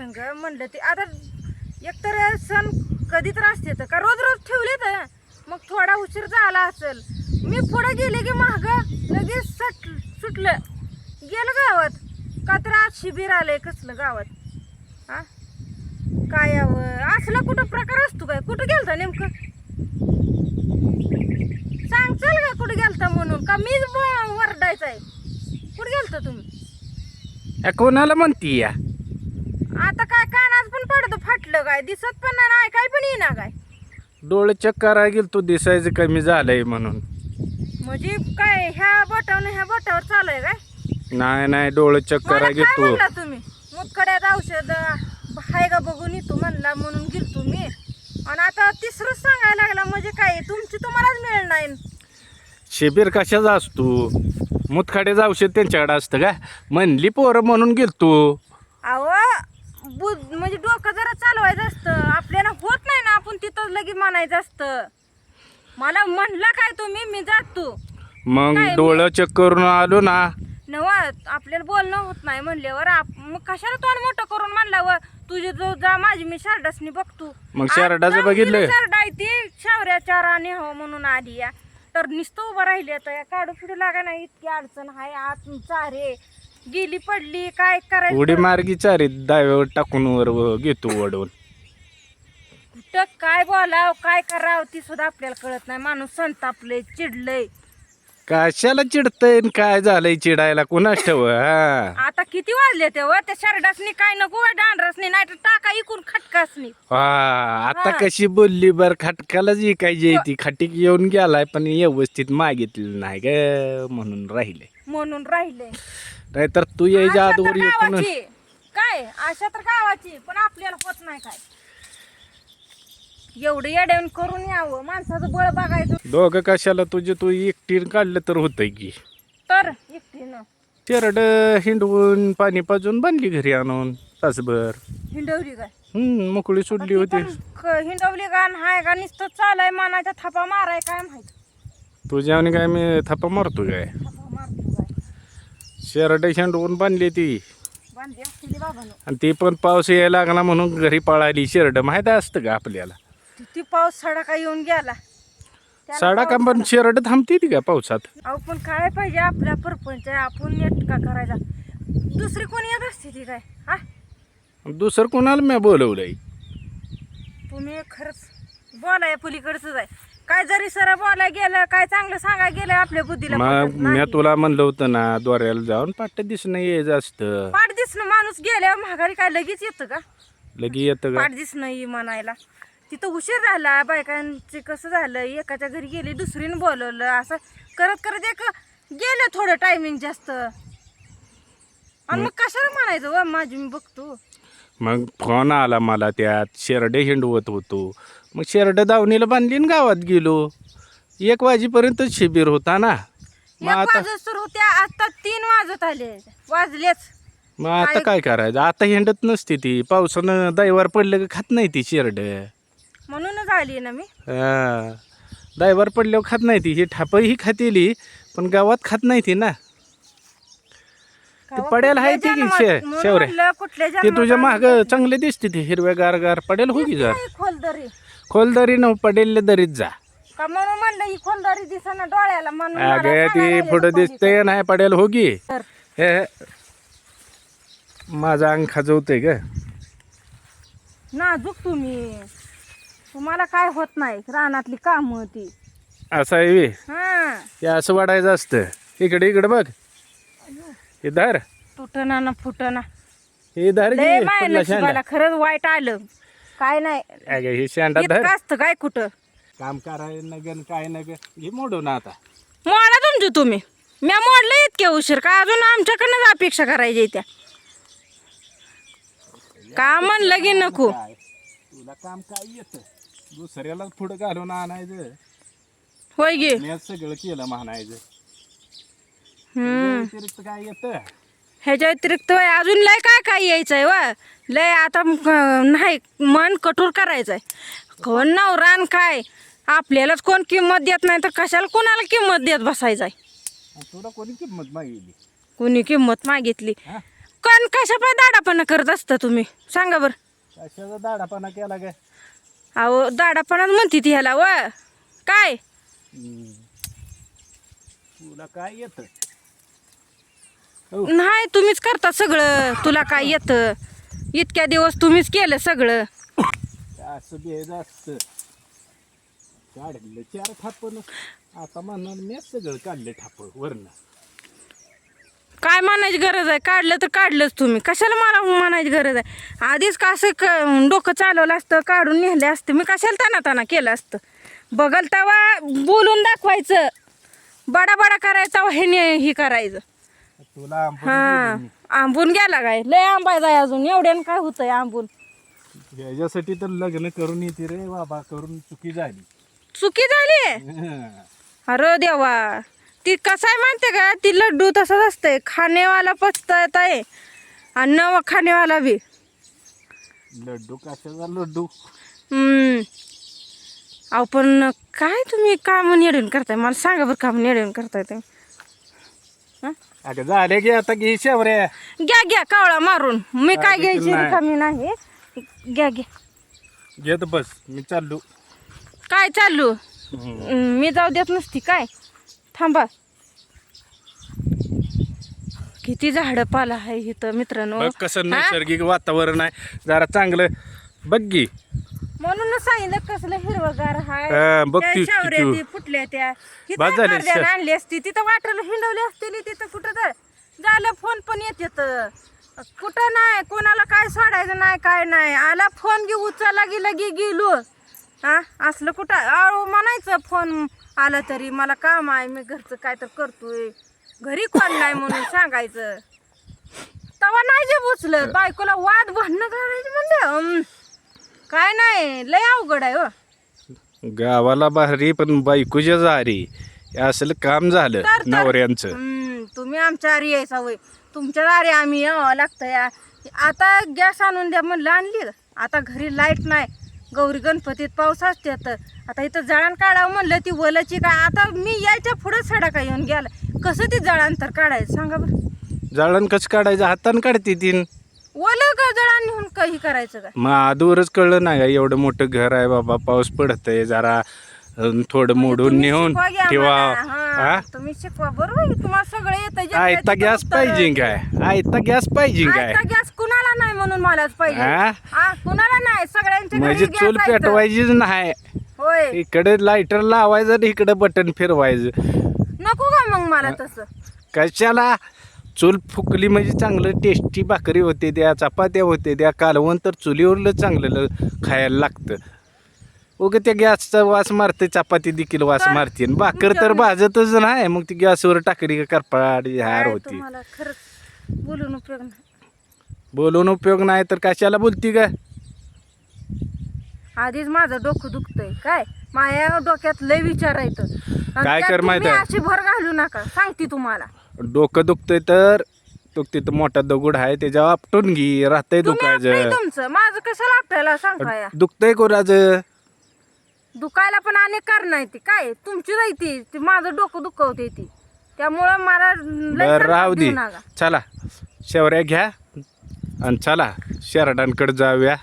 संग म्हणलं ते. आता एकतर सण कधी तर असते तर का रोज रोज ठेवले तर मग थोडा उशीर झाला असेल. मी पुढे गेले की महाग लगेच सट सुटलं. गेलं गावात. का तर आज शिबिर आलंय कसलं गावात. हा? काय यावं? असला कुठं प्रकार असतो काय? कुठं गेलता नेमकं? सांग चल का कुठं गेलता म्हणून? का मीच ब- वरडायचं आहे कुठं गेलता तुम्ही? कोणाला म्हणती या? आता काय कानात पण पडतं फाटलं काय? दिसत पण नाही काय पण येईना काय? डोळे चेक करायला गेलो तू दिसायचं कमी झालंय म्हणून. म्हणजे काय ह्या बोटावर ह्या बोटावर चालू आहे काय? नाही नाही डोळे चेक मला करायला काय गेलो म्हणला तुम्ही? मुतकड्यात औषध हाय का बघून येतो म्हणला म्हणून गेलतो मी. आणि आता तिसरंच सांगायला लागला म्हणजे काय तुमची तुम्हालाच मिळणार नाही. शिबिर कशाचा असतो? मुतखाड्याचं औषध त्यांच्याकडे असतं का म्हणली पोरं म्हणून बुध म्हणजे चालवायचं असतं. आपल्याला होत नाही ना आपण तिथं लगेच म्हणायचं असतं. मला म्हणला काय तुम्ही? मी जातो. मग काय डोळं चेक करून आलो ना. नवा आपल्याला बोलणं होत नाही म्हणल्यावर आप- मग कशाला तोंड मोठं करून म्हणल्यावर तुझे जो जा माझी मी शारडासनी बघतो. मग शारडाचं बघितलंय? शारडा आहे ती शावऱ्या चाराने हो म्हणून आली या तर नुसतं उभं राहिली आता. या काढू फिडू लागा नाही इतकी अडचण आहे. आत चारे. गेली पडली काय करायचं? उडी मार्गी चारी दाव्यावर टाकून वर व घेतो वडवून. कुठं काय बोलाव काय करावं ती सुद्धा आपल्याला कळत नाही. माणूस संतापलंय चिडलंय. कशाला चिडतंय काय झालंय चिडायला? कुणाच ठेव हा. आता किती वाजले ते व? त्या शरडासनी काय नको डांडरसनी नाही तर टाका इकून खटकासनी. आता हा. कशी बोलली बर खटकालाच विकायची ती खटीक येऊन गेलाय पण व्यवस्थित मागितलं नाही ग म्हणून राहिले. म्हणून राहिले. नाहीतर तू यायच्या आशा तर गावाची. काय? आशा तर गावाची पण आपल्याला होत नाही काय. एवढं येड्यावून करून यावं. माणसाचं बळ बघायचं. दोघं कशाला तुझे तू एकटीन काढलं तर होतंय की. तर एकटीनं. शेरड हिंडवून पाणी पाजून बांधली घरी आणून तासभर. हिंडवली काय? हम्म मोकळी सोडली ती होती. पण क- हिंडवली का हाय का नुसतं चालाय मानाच्या थापा माराय काय माहीत. तुझ्याने काय मी थापा मारतो काय? शेरड हिंडवून बांधली ती. बांधली असतील बाबानं. आणि ती पण पाऊस यायला लागला म्हणून घरी पळाली. शेरड माहीत असतं का आपल्याला? किती पाऊस सडका येऊन गेला. त्याला साडा का पाऊस पण शेरड थांबते ती का पावसात? अहो पण काय पाहिजे आपला परपंच? आहे आपण नेटका करायचा. दुसरी कोणी येत असते ती काय? हा? दुसरं कोणाला मी बोलवलंय? तुम्ही खरंच बोलाय पलीकडच आहे. काय जरी सर बोलाय गेलं काय चांगलं सांगाय गेलं आपल्या बुद्धीला मग पटत मी नाही. तुला म्हणलं होतं ना द्वाऱ्याला जाऊन पाठ दिसणं यायचं असतं. पाठ दिसणं माणूस गेल्यावर महागारी काय लगेच येतं का? लगी येतं का? पाठ दिसणं ही म्हणायला. तिथं उशीर झाला बायकांचे कसं झालं एकाच्या घरी गेली दुसरीने बोलवलं असं करत करत एक गेलं थोडं टायमिंग जास्त. आणि मग कशाला म्हणायचं व माझी मी बघतो. मग फोन आला मला त्यात शेरडे हिंडवत होतो. मग शेरडं दावणीला बांधली आणि गावात गेलो. एक वाजेपर्यंत शिबिर होता ना. एक मग आता वाजत सुरू होत्या आता तीन वाजत आले. वाजलेच. मग आता काय करायचं? आता हिंडत नसते ती. पावसानं दैवार पडलं का खात नाही ती शेरड. म्हणूनच आली ना मी. दैवार पडल्यावर खात नाही ती. ही ठापही खातेली पण गावात खात नाही ती ना. पडेल आहे ती की शे- कुठल्या ते तुझ्या माग चांगले दिसते ते हिरव्या गार. गार पडेल हो की जर? खोलदरी? खोलदरी न पडेल दरीत जा. का म्हणून म्हणलं ही खोलदरी दिसना डोळ्याला म्हणून मला अगं सांगायला ती पुढं. दिसते नाही पडेल हो की? हे माझं अंग खाजवतंय ग. नाजूक तुम्ही. तुम्हाला काय होत नाही रानातली काम ती. असं आहे हा असं वाढायचं असतं. इकडे इकडे बघ. हे धर तुटना ना फुटना. हे धर लय घे माय कुठला नशिबाला शेंडा खरंच वाईट आलं. काय नाही. अगं हे शेंडा धर. इतकं असतं काय कुठं? काम करायला नगन काय नग हे मोडून आता. मोडा तुमची तुम्ही. म्या मोडलं इतके उशीर. का अजून आमच्याकडनंच अपेक्षा करायची त्या का म्हणलं की नको. काय तुला काम काय येत? दुसऱ्याला पुढं घालून आणायचं. होय गे. मी सगळं केलं म्हणायचं. व्यतिरिक्त काय येतं ह्याच्या व्यतिरिक्त अजून लय काय काय यायचंय वा लय आता नाही मन कठोर करायचंय. कोण नवरान काय? आपल्यालाच कोण किंमत देत नाही तर कशाला कोणाला किंमत देत बसायचंय? तुला कोणी किंमत मागितली? कोणी किंमत मागितली? हा? कण कशा पाय दाडापणा करत असता तुम्ही? सांगा बर. कशाचा दाडापणा केला काय अहो दाडापणाच म्हणते ती ह्याला व काय? तुला काय येत नाही तुम्हीच करता सगळं. तुला काय येतं? इतक्या दिवस तुम्हीच केलं सगळं. असं बेज असत. काढलं चार थापण आता म्हणणार मी सगळं काढलं थाप वरनं. काय म्हणायची गरज आहे? काढलं तर काढलंच तुम्ही. कशाला मला म्हणायची गरज आहे? आधीच का असं क- डोकं चालवलं असतं काढून नेले असते? मी कशाला ताना ताना केलं असतं? बघल तेव्हा बोलून दाखवायचं. बडा बडा करायचा हे ने- हे करायचं. तुला हा. आंबून गेला काय? लय आंबायचा आहे अजून. एवढ्यानं काय होतंय आंबून? ह्याच्यासाठी तर लग्न करून येते रे बाबा. करून चुकी झाली. चुकी झाली? अरे देवा. ती कसं आहे का? ती लड्डू तसंच असतंय. खाणेवाला पचता आहे. आणि न खाणेवाला बी. लड्डू कशाचा लड्डू? हम्म. अहो पण काय तुम्ही काम निडून करताय? मला सांगा बरं काम निडून करताय तुम्ही. हं? अगं झाले की आता घे शेवऱ्या. घ्या घ्या कावळा मारून. मी काय घ्यायची नाही. रिकामी नाही. घ्या घ्या. घेत बस मी चाललो. काय चालू हम्म, मी जाऊ देत नसती काय? थांबा. किती झाडं पाला आहे इथं मित्रांनो. बघ कसं हा? नैसर्गिक वातावरण आहे. जरा चांगलं. बघ की. म्हणूनच सांगितलं कसलं हिरवगार हाय. बघ त्या ती- शावऱ्या ती- ती फुटल्या त्या. बाद झाली, हिथं शा- आणली असती तिथं वाटलं हिंडवली असतील तिथं कुठं तर झालं फोन पण येत येत. कुठं नाही कोणाला काय सोडायचं नाही काय नाही. आला फोन घे उचलला गी लगी गेलो. हा असलं कुठं? अहो म्हणायचं फोन आला तरी मला काम आहे मी घरचं काय तर करतोय. घरी कोण नाही म्हणून सांगायचं. तवा नाही जे उचलं बायकोला वाद भांडणं करायचं म्हणजे काय नाही लय अवघड आहे हो. गावाला भारी पण बायकोच्या जारी. असलं काम झालं तर-. नवऱ्यांचं. हम्म, तुम्ही आमच्या आरी यायचा वय तुमच्या दारी आम्ही यावं लागतं या आता गॅस आणून द्या म्हणलं आणली. आता घरी लाइट नाही. गौरी गणपतीत पाऊस असते तर आता इथं जळण काढावं म्हणलं ती वलची काय आता मी यायच्या पुढं सडा येऊन गेला. कसं ती जळण तर काढायचं? सांगा बरं. जळण कसं काढायचं? हातानं काढते तीन. ओलं जळण नेऊन काही करायचं काय? मग आधीवरच कळलं नाही का एवढं मोठं घर आहे बाबा पाऊस पडतंय जरा अं, थोडं मोडून तुम्ही नेऊन शिकवा घ्या ठेवा. मला. हा, हा? तुम्ही शिकवा. बरोबर आहे. तुम्हाला सगळं येतं आयता गॅस पाहिजे काय? आयता गॅस पाहिजे काय? गॅस कुणाला नाही म्हणून मलाच पाहिजे. हा? हा कुणाला नाही सगळ्यांच्या घरी म्हणजे चूल आहे तर. पेटवायचीच नाही. होय. इकडे लायटर लावायचं आणि इकडे बटन फिरवायचं. नको का मग मला तसं. कशाला? चूल फुकली म्हणजे चांगलं टेस्टी भाकरी होते त्या चपात्या होते त्या कालवण तर चुलीवरलं चांगलं ल- खायला लागतं. उग त्या गॅसचा वास मारते चपाती देखील वास मारते. आणि भाकर तर भाजतच नाही मग ती गॅसवर टाकली का करपाड हार होती. बोलून उपयोग नाही. बोलून उपयोग नाही तर कशाला बोलती का आधीच माझं डोकं दुखतंय. काय? माझ्या डोक्यात लय विचार आहेत. आणि काय कर माहिती? अशी भर घालू नका. सांगते तुम्हाला. डोकं दुखतंय तर तो तिथं मोठा दगड आहे त्याच्यावर आपटून घे राहतंय तुम्ही आपलंय दुखायचं. तुमचं. माझं कशाला आपल्याला सांगताय दुखतंय कोणाचं दुखायला पण अनेक कारण आहे ती. काय? तुमची नाही ती. ती माझं डोकं दुखवते ती. त्यामुळं मला बर राहू देऊ दे. नका. चला. शेवऱ्या घ्या आणि चला. शेरडांकडे जाऊया.